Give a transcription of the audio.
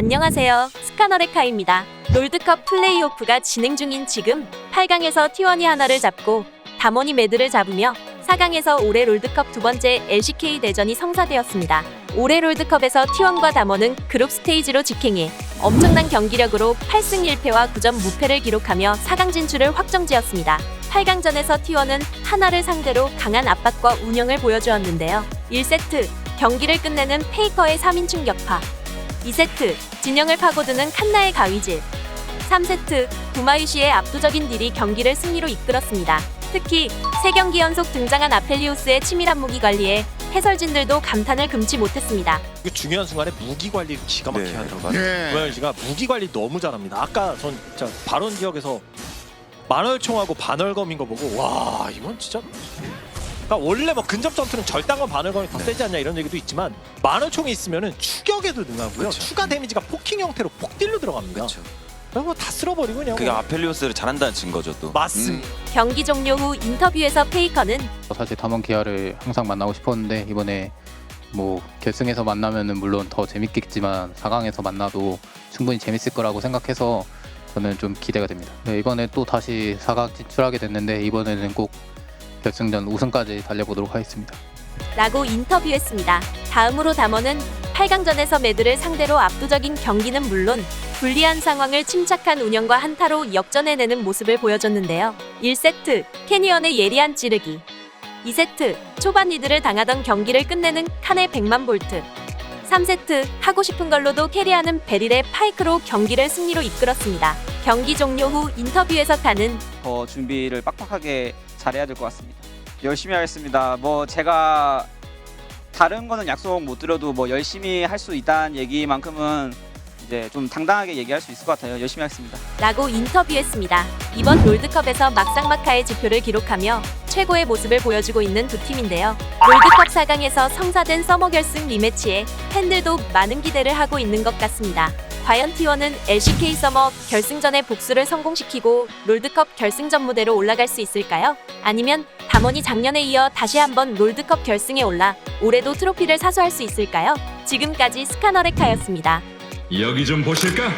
안녕하세요. 스카너레카입니다. 롤드컵 플레이오프가 진행 중인 지금 8강에서 T1이 하나를 잡고 담원이 매드를 잡으며 4강에서 올해 롤드컵 두 번째 LCK 대전이 성사되었습니다. 올해 롤드컵에서 T1과 담원은 그룹 스테이지로 직행해 엄청난 경기력으로 8승 1패와 9점 무패를 기록하며 4강 진출을 확정지었습니다. 8강전에서 T1은 하나를 상대로 강한 압박과 운영을 보여주었는데요. 1세트 경기를 끝내는 페이커의 3인 충 격파 2세트 진영을 파고드는 칸나의 가위질 3세트 구마유시의 압도적인 딜이 경기를 승리로 이끌었습니다. 특히 3경기 연속 등장한 아펠리우스의 치밀한 무기 관리에 해설진들도 감탄을 금치 못했습니다. 그 중요한 순간에 무기 관리 기가 막히게 네, 하더라고요. 네. 고양이 씨가 무기 관리 너무 잘합니다. 아까 전 진짜 발언 지역에서 만월총하고 반월검인 거 보고 와 이건 진짜 그러니까 원래 뭐 근접 전투는 절단검 반월검이 더 세지 않냐 이런 얘기도 있지만 만월총이 있으면은 추격에도 능하고요. 그쵸. 추가 데미지가 포킹 형태로 폭딜로 들어갑니다. 그렇죠. 뭐다 쓸어버리고 그냥 그게 뭐. 아펠리오스를 잘한다는 증거죠 또. 맞습니다. 경기 종료 후 인터뷰에서 페이커는 사실 담원 기아를 항상 만나고 싶었는데 이번에 뭐 결승에서 만나면은 물론 더 재밌겠지만 4강에서 만나도 충분히 재밌을 거라고 생각해서 저는 좀 기대가 됩니다. 네, 이번에 또 다시 4강 진출하게 됐는데 이번에는 꼭 결승전 우승까지 달려보도록 하겠습니다. 라고 인터뷰했습니다. 다음으로 담원은 8강전에서 매드를 상대로 압도적인 경기는 물론 불리한 상황을 침착한 운영과 한타로 역전해내는 모습을 보여줬는데요. 1세트 캐니언의 예리한 찌르기 2세트 초반 리드를 당하던 경기를 끝내는 칸의 100만 볼트 3세트 하고 싶은 걸로도 캐리하는 베릴의 파이크로 경기를 승리로 이끌었습니다. 경기 종료 후 인터뷰에서 칸은 더 준비를 빡빡하게 잘해야 될 것 같습니다. 열심히 하겠습니다. 뭐 제가 다른 거는 약속 못 드려도 뭐 열심히 할 수 있다는 얘기만큼은 이제 좀 당당하게 얘기할 수 있을 것 같아요. 열심히 하겠습니다. 라고 인터뷰했습니다. 이번 롤드컵에서 막상막하의 지표를 기록하며 최고의 모습을 보여주고 있는 두 팀인데요. 롤드컵 4강에서 성사된 서머 결승 리매치에 팬들도 많은 기대를 하고 있는 것 같습니다. 과연 T1은 LCK 서머 결승전의 복수를 성공시키고 롤드컵 결승전 무대로 올라갈 수 있을까요? 아니면 담원이 작년에 이어 다시 한번 롤드컵 결승에 올라 올해도 트로피를 사수할 수 있을까요? 지금까지 스카너레카였습니다. 여기 좀 보실까?